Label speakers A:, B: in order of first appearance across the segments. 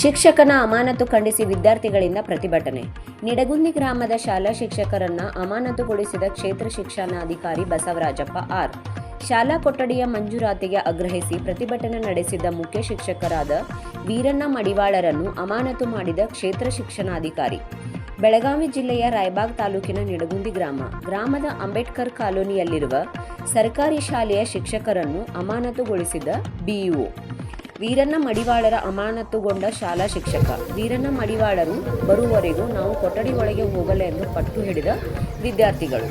A: ಶಿಕ್ಷಕನ ಅಮಾನತು ಖಂಡಿಸಿ ವಿದ್ಯಾರ್ಥಿಗಳಿಂದ ಪ್ರತಿಭಟನೆ. ನಿಡಗುಂದಿ ಗ್ರಾಮದ ಶಾಲಾ ಶಿಕ್ಷಕರನ್ನ ಅಮಾನತುಗೊಳಿಸಿದ ಕ್ಷೇತ್ರ ಶಿಕ್ಷಣಾಧಿಕಾರಿ ಬಸವರಾಜಪ್ಪ ಆರ್. ಶಾಲಾ ಕೊಠಡಿಯ ಮಂಜೂರಾತಿಗೆ ಆಗ್ರಹಿಸಿ ಪ್ರತಿಭಟನೆ ನಡೆಸಿದ ಮುಖ್ಯ ಶಿಕ್ಷಕರಾದ ವೀರಣ್ಣ ಮಡಿವಾಳರನ್ನು ಅಮಾನತು ಮಾಡಿದ ಕ್ಷೇತ್ರ ಶಿಕ್ಷಣಾಧಿಕಾರಿ. ಬೆಳಗಾವಿ ಜಿಲ್ಲೆಯ ರಾಯಬಾಗ್ ತಾಲೂಕಿನ ನಿಡಗುಂದಿ ಗ್ರಾಮ. ಗ್ರಾಮದ ಅಂಬೇಡ್ಕರ್ ಕಾಲೋನಿಯಲ್ಲಿರುವ ಸರ್ಕಾರಿ ಶಾಲೆಯ ಶಿಕ್ಷಕರನ್ನು ಅಮಾನತುಗೊಳಿಸಿದ ಬಿಇಒ ವೀರಣ್ಣ ಮಡಿವಾಳರ ಅಮಾನತುಗೊಂಡ ಶಾಲಾ ಶಿಕ್ಷಕ. ವೀರಣ್ಣ ಮಡಿವಾಳರು ಬರುವವರೆಗೂ ನಾವು ಕೊಠಡಿ ಒಳಗೆ ಹೋಗಲ್ಲ ಎಂದು ಪಟ್ಟು ಹಿಡಿದ ವಿದ್ಯಾರ್ಥಿಗಳು.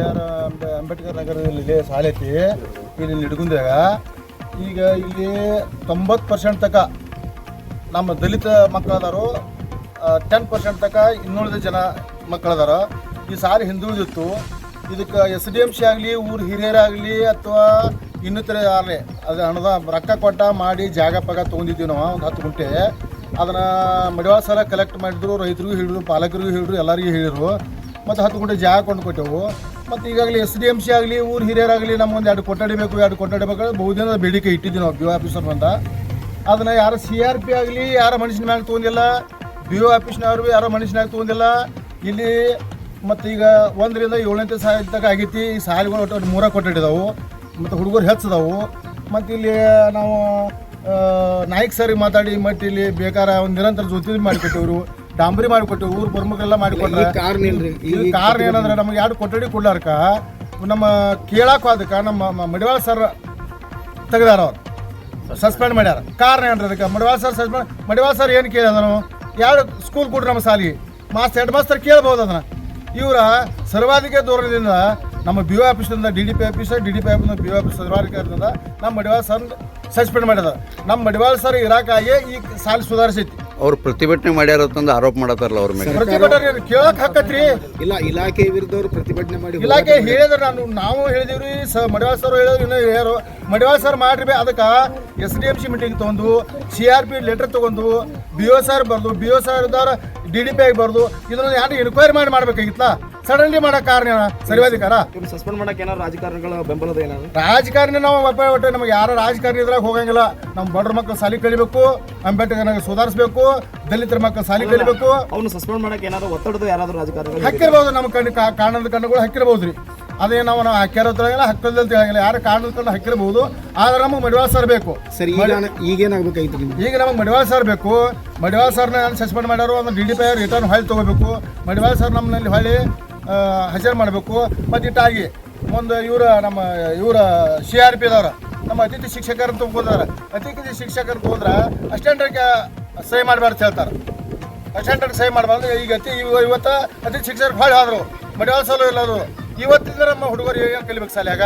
B: ಆರ್ ಅಂಬೆ- ಅಂಬೇಡ್ಕರ್ ನಗರದಲ್ಲಿ ಇಲ್ಲಿ ಶಾಲೆ ಇಲ್ಲಿ ನಿಡ್ಗುಂದಾಗ ಈಗ ಇಲ್ಲಿ ತೊಂಬತ್ತು ಪರ್ಸೆಂಟ್ ತಕ ನಮ್ಮ ದಲಿತ ಮಕ್ಕಳದಾರು ಟೆನ್ ಪರ್ಸೆಂಟ್ ತಕ ಇನ್ನುಳಿದ ಜನ ಮಕ್ಕಳದಾರ. ಈ ಸಾರಿ ಹಿಂದುಳಿದಿತ್ತು. ಇದಕ್ಕೆ ಎಸ್ ಡಿ ಎಂ ಸಿ ಆಗಲಿ, ಊರು ಹಿರಿಯರಾಗಲಿ ಅಥವಾ ಇನ್ನಿತರ ಆಗಲಿ, ಅದು ಹಣದ ರೊಕ್ಕ ಕೊಟ್ಟ ಮಾಡಿ ಜಾಗ ಪಗ ತೊಗೊಂಡಿದ್ದೀವಿ ನಾವು, ಒಂದು ಹತ್ತು ಗುಂಟೆ. ಅದನ್ನು ಮಡಿವಾಳ ಸಾಲ ಕಲೆಕ್ಟ್ ಮಾಡಿದ್ರು, ರೈತರಿಗೂ ಹೇಳಿದ್ರು, ಪಾಲಕರಿಗೂ ಹೇಳಿದ್ರು, ಎಲ್ಲರಿಗೂ ಹೇಳಿದ್ರು. ಮತ್ತು ಹತ್ತು ಗುಂಟೆ ಜಾಗ ಕೊಂಡು ಕೊಟ್ಟೆವು. ಮತ್ತು ಈಗಾಗಲೇ ಎಸ್ ಡಿ ಎಂ ಸಿ ಆಗಲಿ, ಊರು ಹಿರಿಯರಾಗಲಿ ನಮ್ಗೊಂದು ಎರಡು ಕೊಠಡಿ ಬೇಕು ಎರಡು ಕೊಠಡಿ ಬೇಕು ಬಹುದಿನದ ಬೇಡಿಕೆ ಇಟ್ಟಿದ್ದೀವಿ ನಾವು ಬಿ ಒ ಆಫೀಸರ್ ಬಂದ. ಅದನ್ನು ಯಾರು ಸಿ ಆರ್ ಪಿ ಆಗಲಿ, ಯಾರ ಮನುಷ್ಯನ ಮ್ಯಾಗ ತೊಗೊಂಡಿಲ್ಲ ಬಿ ಒ ಆಫೀಸ್ನವ್ರು ಭೀ ಯಾರೋ ಮನುಷ್ಯನಾಗ ತೊಗೊಂಡಿಲ್ಲ ಇಲ್ಲಿ ಮತ್ತು ಈಗ ಒಂದರಿಂದ ಏಳನೇ ಸಾಲ ತನಕ ಆಗೈತಿ. ಈ ಸಾಲಿಗಳು ಒಟ್ಟು ಮೂರ ಕೊಟ್ಟಿದ್ದಾವೆ ಮತ್ತು ಹುಡುಗರು ಹೆಚ್ಚಿದವು ಮತ್ತು ಇಲ್ಲಿ ನಾವು ನಾಯಕ್ ಸರಿಗೆ ಮಾತಾಡಿ, ಮತ್ತು ಇಲ್ಲಿ ಬೇಕಾರ ಒಂದು ನಿರಂತರ ಜೊತೆ ಮಾಡಿಕೊಟ್ಟೆವ್ರು. ಡಾಂಬರಿ ಮಾಡಿಕೊಟ್ಟು ಊರು ಪ್ರಮುಖರೆಲ್ಲ ಮಾಡಿಕೊಟ್ರೆ
C: ಕಾರ್ ಈ
B: ಕಾರ್ ಕಾರಣ ಏನಂದ್ರೆ ನಮಗೆ ಎರಡು ಕೊಠಡಿ ಕೊಡ್ಲಾರ್ಕ ನಮ್ಮ ಕೇಳಾಕ ಅದಕ್ಕೆ ನಮ್ಮ ಮಡಿವಾಳ ಸರ್ ತೆಗ್ದಾರ ಅವ್ರು. ಸಸ್ಪೆಂಡ್ ಮಾಡ್ಯಾರ. ಕಾರ್ ಏನ್ರಿ ಅದಕ್ಕೆ? Madiwala sir suspend Madiwala sir ಏನು ಕೇಳಿದನು ಎರಡು ಸ್ಕೂಲ್ ಕೊಡ್ರಿ ನಮ್ಮ ಸಾಲಿಗೆ ಮಾಸ್ ಹೆಡ್ ಮಾಸ್ತರ್ ಕೇಳ್ಬೋದು ಅದನ್ನ. ಇವರ ಸರ್ವಾಧಿಕ ದೂರದಿಂದ ನಮ್ಮ ಬಿ ಒ ಆಫೀಸಿಂದ D D P office D D P office B O office ಸರ್ವಾಧಿಕಾರದಿಂದ ನಮ್ಮ ಮಡಿವಾಳ ಸರ್ ಸಸ್ಪೆಂಡ್ ಮಾಡ್ಯಾರ. ನಮ್ಮ ಮಡಿವಾಳ ಸರ್ ಇರಾಕಾಗಿ ಈ ಸಾಲಿ ಸುಧಾರಿಸೈತಿ.
D: ಅವ್ರು ಪ್ರತಿಭಟನೆ ಮಾಡ್ಯಾರ ಅಂತಂದು ಆರೋಪ ಮಾಡತ್ತಾರಲ್ಲ ಅವ್ರ ಮೇಲೆ.
B: ಪ್ರತಿಭಟನೆ ಕೇಳಕ್ ಹಾಕತ್ರಿ.
C: ಇಲ್ಲ ಇಲಾಖೆ ವಿರುದ್ಧವ್ರು ಪ್ರತಿಭಟನೆ ಮಾಡಿ
B: ಇಲಾಖೆ ಹೇಳಿದ್ರೆ ನಾನು ನಾವು ಹೇಳಿದಿವ್ರಿ ಸ ಮಡಿವಾಳ ಸರ್ ಹೇಳಿದ್ರು ಇನ್ನೂ ಹೇಳ್ಯಾರು ಮಡಿವಾಳ ಸರ್ ಮಾಡ್ರಿ ಬೇ ಅದಕ್ಕೆ S D M C meeting ತಗೊಂಡು ಸಿ ಆರ್ ಪಿ ಲೆಟರ್ ತಗೊಂಡು ಬಿ ಒ ಸರ್ ಬರ್ದು ಬಿ ಸರ್ ಸರ್ದವ್ರ ಡಿ ಡಿ ಪಿ ಆಗಿ ಬರ್ದು ಇದನ್ನ ಯಾರು ಎನ್ಕ್ವೈರಿ ಮಾಡಿ ಮಾಡ್ಬೇಕಾಗಿತ್ತಲ್ಲ ಸಡನ್ಲಿ ಮಾಡೋ ಕಾರಣ ಸರ್ವಾಧಿಕಾರ
C: ಇವ್ರು ಸಸ್ಪೆಂಡ್ ಮಾಡಕ್ಕೆ ಏನಾದ್ರು ರಾಜಕಾರಣಿಗಳ ಬೆಂಬಲದ ಏನಾದ್ರು
B: ರಾಜಕಾರಣಿ ನಾವು ಒಬ್ಬ ಒಟ್ಟು ನಮಗೆ ಯಾರ ರಾಜಕಾರಣಿ ಇದ್ರಾಗ ಹೋಗಂಗಿಲ್ಲ. ನಮ್ಮ ಬಡ್ರ ಮಕ್ಕಳು ಸಾಲಿ ಕಲಿಬೇಕು ಅಂಬೇಡ್ಕರ್ ಸುಧಾರಿಸಬೇಕು ದಲಿತರ ಮಕ್ಕಳು ಸಾಲಿ ಕಲಿಬೇಕು.
C: ಅವ್ನು ಸಸ್ಪೆಂಡ್ ಮಾಡಕ್ಕೆ ಏನಾದ್ರು ಒತ್ತಡದ ಯಾರಾದ್ರೂ ರಾಜಕಾರಣಿಗಳು
B: ಹಕ್ಕಿರ್ಬೋದು ನಮ್ಮ ಕಣ್ಣು ಕಾ- ಕಾರಣದ ಕಣ್ಣುಗಳು ಹಕ್ಕಿರ್ಬೋದು ರೀ. ಅದೇ ನಾವು ನಾವು ಹಾಕ್ಯಾರಲ್ಲ ಹಕ್ಕಲ್ದಲ್ಲಿ ತಿಳಿಯಂಗಿಲ್ಲ ಯಾರು ಕಾಣದ ಕಣ್ಣು ಹಕ್ಕಿರ್ಬೋದು ಆದ್ರೆ ನಮಗೆ ಮಡಿವಾಳ ಸರ್ ಬೇಕು.
C: ಸರಿ ಈಗ ಈಗೇನಾಗ್ಬೇಕಾಗಿತ್ತು ನಿಮ್ಗೆ?
B: ಈಗ ನಮಗೆ ಮಡಿವಾಳ ಸರ್ ಬೇಕು. ಮಡಿವಾಳ ಸರ್ನ ಸಸ್ಪೆಂಡ್ ಮಾಡ್ಯಾರು ಅಂದ್ರೆ ಡಿ ಡಿ ಪಿ ರಿಟರ್ನ್ ಹೊಳ್ಳಿ ತೊಗೋಬೇಕು. ಮಡಿವಾಳ ಸರ್ ನಮ್ಮಲ್ಲಿ ಹೊಳ್ಳಿ ಹಜಾರ್ ಮಾಡಬೇಕು. ಮತ್ತು ಇಟ್ಟಾಗಿ ಒಂದು ಇವರ ನಮ್ಮ ಇವರ ಸಿ ಆರ್ ಪಿ ಅದವ್ರ ನಮ್ಮ ಅತಿಥಿ ಶಿಕ್ಷಕರ ತೊಗೊಂಡ್ರ ಅತಿಥಿ ಶಿಕ್ಷಕರು ಹೋದ್ರೆ ಅಸ್ಟೆಂಡರ್ಗೆ ಸಹಿ ಮಾಡಬಾರ್ದು ಹೇಳ್ತಾರೆ. ಸ್ಟ್ಯಾಂಡರ್ಡ್ ಸಹಿ ಮಾಡಬಾರ್ದು ಈಗ ಅತಿ ಇವತ್ತು ಅತಿಥಿ ಅತಿ ಶಿಕ್ಷಕರು ಭಾಳ ಆದರು. ಮಡಿವಾಳ ಸಲ ಎಲ್ಲರು ಇವತ್ತಿಂದ ನಮ್ಮ ಹುಡುಗರು ಏನು ಕಲಿಬೇಕು ಸಾಲ್ಯಾಗ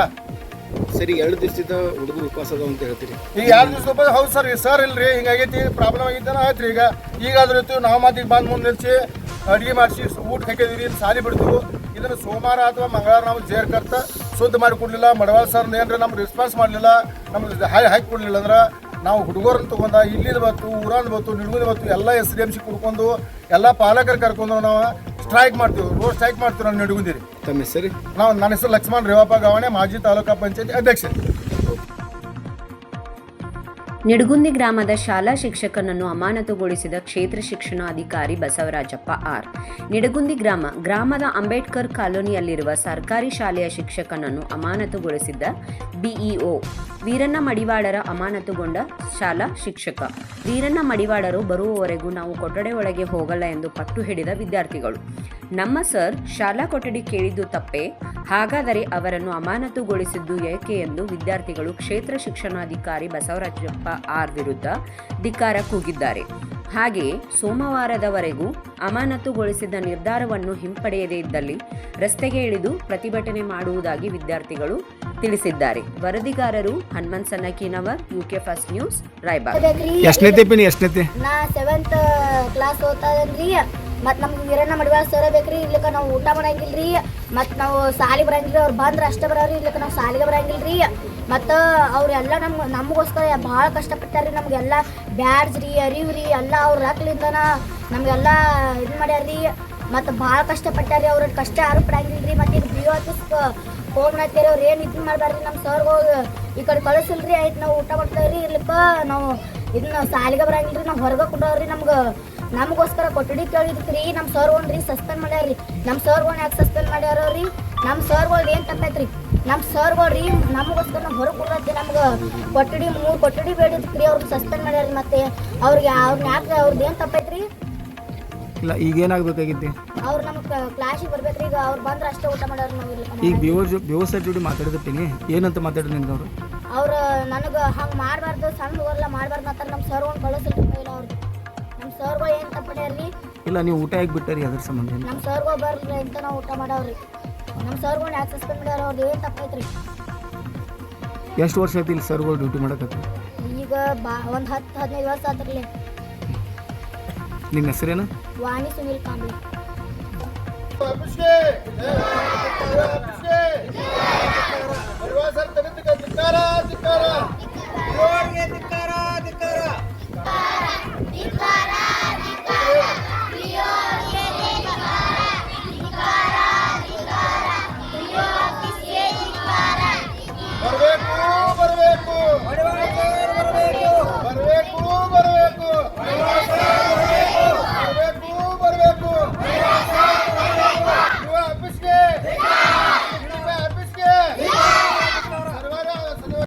C: ಸರಿ ಎರಡು ದಿವಸದ ಹುಡುಗರು ಉಪವಾಸ ಅದಾವ ಅಂತ ಹೇಳ್ತೀರಿ.
B: ಈಗ ಎರಡು ದಿವಸ ಉಪವಾಸ ಹೌದು ಸರ್ ಸರ್ ಇಲ್ರಿ ಹಿಂಗಾಗೈತಿ ಪ್ರಾಬ್ಲಮ್ ಆಗೈತೆ ಆಯ್ತು ಈಗ ಈಗ. ಅದ್ರ ಇತ್ತು ನಾವು ಮಾತಿಗೆ ಬಂದು ಮುಂದೆ ನಿಲ್ಸಿ ಅಡುಗೆ ಮಾಡಿಸಿ ಊಟ ಹಾಕಿದೀವಿ ಸಾಲಿ ಬಿಡ್ತೀವಿ? ಇದನ್ನು ಸೋಮವಾರ ಅಥವಾ ಮಂಗಳವಾರ ನಾವು ಜೇರ್ ಕರ್ತ ಶುದ್ಧ ಮಾಡಿ ಕೊಡಲಿಲ್ಲ. ಮಡವಾಳ ಸರ್ ಏನಾರ ನಮ್ಗೆ ರೆಸ್ಪಾನ್ಸ್ ಮಾಡಲಿಲ್ಲ. ನಮ್ಗೆ ಹಾಯ್ ಹಾಕಿ ಕೊಡಲಿಲ್ಲ ಅಂದ್ರೆ ನಾವು ಹುಡುಗರನ್ನು ತೊಗೊಂಡ ಇಲ್ಲಿಂದ ಬತ್ತು ಊರಾನ್ ಬತ್ತು ನಿಡ್ಗುಂದ ಬತ್ತು ಎಲ್ಲ ಎಸ್ ಡಿ ಎಂ ಸಿ ಕುಡ್ಕೊಂಡು ಎಲ್ಲ ಪಾಲಕರು ಕರ್ಕೊಂಡು ನಾವು ಸ್ಟ್ರೈಕ್ ಮಾಡ್ತೀವಿ. ರೋಡ್ ಸ್ಟ್ರೈಕ್ ಮಾಡ್ತೀವಿ ನಾವು ನಿಡುಗುಂದಿರಿ
C: ತಮ್ಮ ಹೆಸರು?
B: ನಾವು ನನ್ನ ಹೆಸರು ಲಕ್ಷ್ಮಣ್ ರೇವಪ್ಪ ಗವಾಣೆ ಮಾಜಿ ತಾಲೂಕಾ ಪಂಚಾಯತಿ ಅಧ್ಯಕ್ಷ.
A: ನಿಡಗುಂದಿ ಗ್ರಾಮದ ಶಾಲಾ ಶಿಕ್ಷಕನನ್ನು ಅಮಾನತುಗೊಳಿಸಿದ ಕ್ಷೇತ್ರ ಶಿಕ್ಷಣಾಧಿಕಾರಿ ಬಸವರಾಜಪ್ಪ ಆರ್. ನಿಡಗುಂದಿ ಗ್ರಾಮ, ಗ್ರಾಮದ ಅಂಬೇಡ್ಕರ್ ಕಾಲೋನಿಯಲ್ಲಿರುವ ಸರ್ಕಾರಿ ಶಾಲೆಯ ಶಿಕ್ಷಕನನ್ನು ಅಮಾನತುಗೊಳಿಸಿದ್ದ ಬಿಇಒ ವೀರಣ್ಣ ಮಡಿವಾಳರ ಅಮಾನತುಗೊಂಡ ಶಾಲಾ ಶಿಕ್ಷಕ. ವೀರಣ್ಣ ಮಡಿವಾಳರು ಬರುವವರೆಗೂ ನಾವು ಕೊಠಡಿ ಒಳಗೆ ಹೋಗಲ್ಲ ಎಂದು ಪಟ್ಟು ಹಿಡಿದ ವಿದ್ಯಾರ್ಥಿಗಳು. ನಮ್ಮ ಸರ್ ಶಾಲಾ ಕೊಠಡಿ ಕೇಳಿದ್ದು ತಪ್ಪೇ? ಹಾಗಾದರೆ ಅವರನ್ನು ಅಮಾನತುಗೊಳಿಸಿದ್ದು ಏಕೆ ಎಂದು ವಿದ್ಯಾರ್ಥಿಗಳು ಕ್ಷೇತ್ರ ಶಿಕ್ಷಣಾಧಿಕಾರಿ ಬಸವರಾಜಪ್ಪ ಆರ್ ವಿರುದ್ಧ ಧಿಕ್ಕಾರ ಕೂಗಿದ್ದಾರೆ. ಹಾಗೆಯೇ ಸೋಮವಾರದವರೆಗೂ ಅಮಾನತುಗೊಳಿಸಿದ ನಿರ್ಧಾರವನ್ನು ಹಿಂಪಡೆಯದೇ ಇದ್ದಲ್ಲಿ ರಸ್ತೆಗೆ ಇಳಿದು ಪ್ರತಿಭಟನೆ ಮಾಡುವುದಾಗಿ ವಿದ್ಯಾರ್ಥಿಗಳು ತಿಳಿಸಿದ್ದಾರೆ. ವರದಿಗಾರರು Hanumanth U UK first news Raybag.
C: ಎಷ್ಟನೇ
E: ನಾ ಸೆವೆಂತ್ ಕ್ಲಾಸ್ ಓದ್ತಾದನ್ರಿ ಮತ್ತು ನಮ್ಗೆ ವೀರಣ್ಣ ಮಡಿವಾಳ ಸರ ಬೇಕ್ರಿ ಇಲ್ಲಕ್ಕ ನಾವು ಊಟ ಮಾಡಂಗಿಲ್ರಿ, ಮತ್ತು ನಾವು ಸಾಲಿ ಬರಂಗಿಲ್ಲ ಅವ್ರು ಬಂದ್ರೆ ಅಷ್ಟೇ ಬರೋರಿ ಇಲ್ಲಕ್ಕ ನಾವು ಸಾಲಿಗೆ ಬರಂಗಿಲ್ರಿ. ಮತ್ತು ಅವರೆಲ್ಲ ನಮ್ಗೆ ನಮಗೋಸ್ಕರ ಭಾಳ ಕಷ್ಟಪಟ್ಟಾರ ರೀ ನಮಗೆಲ್ಲ ಬ್ಯಾಡ್ಜ್ ರೀ, ಅರಿವು ರೀ, ಎಲ್ಲ ಅವ್ರ ರಕ್ಲಿಂದನ ನಮಗೆಲ್ಲ ಇದು ಮಾಡ್ಯಾರ ರೀ ಮತ್ತು ಭಾಳ ಕಷ್ಟಪಟ್ಟಾರ ಅವ್ರ ಕಷ್ಟ ಯಾರು ಪಡಂಗಿಲ್ಲ ರೀ ಮತ್ತು ಈಗ ಬಿ ಆಫೀಸ್ ಫೋನ್ ಮಾಡ್ತೀರಿ ಅವ್ರು ಏನು ಇದು ಮಾಡಬಾರ್ರಿ ನಮ್ಮ ಸರ್ಗಳು ಈ ಕಡೆ ಕಳಿಸಿಲ್ರಿ, ಆಯ್ತು ನಾವು ಊಟ ಮಾಡ್ತೇವ್ರಿ ಇರ್ಲಿಕ್ಕ ನಾವು ಇದನ್ನ ಸಾಲಿಗೆ ಬರಂಗಿಲ್ಲ ರೀ ನಾವು ಹೊರಗೆ ಕೊಡೋರಿ ನಮ್ಗೆ. ನಮಗೋಸ್ಕರ ಕೊಠಡಿ ಕೇಳಿದ್ರಿ ನಮ್ಮ ಸರ್ಗಳು ರೀ ಸಸ್ಪೆಂಡ್ ಮಾಡ್ಯಾರ್ರಿ ನಮ್ಮ ಸರ್ಗಳು ಯಾಕೆ ಸಸ್ಪೆಂಡ್ ಮಾಡ್ಯಾರ ರೀ ನಮ್ಮ ಸರ್ಗಳು ಏನು ತಪ್ಪೈತ್ರಿ ನಮ್ಮ ಸರ್ಗಳು ರೀ ನಮಗೋಸ್ಕರ ನಾವು ಹೊರಗೆ ಕೊಡತ್ತಿ ನಮ್ಗೆ. ಕೊಠಡಿ ಮೂರು ಕೊಠಡಿ ಬೇಡಿದ್ರಿ ಅವ್ರಿಗೆ ಸಸ್ಪೆಂಡ್ ಮಾಡ್ಯಾರ ಮತ್ತೆ. ಅವ್ರಿಗೆ ಅವ್ರನ್ನ ಯಾಕೆ ಅವ್ರದ್ದು ಏನು ತಪ್ಪೈತ್ರಿ
F: ಇಲ್ಲ ಈಗ ಏನಾಗಬೇಕಾಗಿತ್ತು?
E: ಅವ್ರು ನಮ್ಗೆ ಕ್ಲಾಸಿಗೆ ಬರ್ಬೇಕ್ರಿ ಈಗ ಅವ್ರು ಬಂದ್ರೆ ಅಷ್ಟೇ ಊಟ ಮಾಡೋರು ನಾವು
F: ಈಗ ಸರ್ ಜೋಡಿ ಮಾತಾಡಿದತ್ತೀನಿ ಏನಂತ ಮಾತಾಡಿದ್ರು ನಿಂದವರು
E: ಅವ್ರು? ನನಗೆ ಹಂಗೆ ಮಾಡಬಾರ್ದು ಸಣ್ಣ ಹೋಗಲ್ಲ ಮಾಡಬಾರ್ದು ಅಂತಾರೆ ನಮ್ಮ ಸರ್ ಒಂದು ಕಳಿಸಿಲ್ಲ ಇಲ್ಲ ಸರ್ಗೋ ಏನು ತಪ್ಪನೆ
F: ಇಲ್ಲ ನೀವು ಊಟ ಹೇಗೆ ಬಿಟ್ಟರಿ ಅದ್ರ ಸಂಬಂಧ
E: ನಮ್ಮ ಸರ್ಗೋ ಬರಲಿ ಅಂತ ನಾವು ಊಟ ಮಾಡವ್ರಿ. ನಮ್ಮ ಸರ್ಗೋ ಆಕ್ಸಸ್ ಮಾಡ್ಯಾರ ಅವ್ರದ್ದು ಏನು ತಪ್ಪೈತ್ರಿ
F: ಎಷ್ಟು ವರ್ಷ ಆಯ್ತು ಇಲ್ಲಿ ಸರ್ಗಳು ಡ್ಯೂಟಿ ಮಾಡಕತ್ತ?
E: ಈಗ ಬಾ ಒಂದು ಹತ್ತು ಹದಿನೈದು ವರ್ಷ ಆದ್ರಲ್ಲಿ.
F: ನಿಮ್ಮ ಹೆಸರೇನು?
E: ವಾಣಿ ಸುನಿಲ್ ಕಾಂಬ್ಳೆ
B: ಧಿಕ್ಕಾರ ಧಿಕ್ಕಾರ ಧಿಕ್ಕಾರ.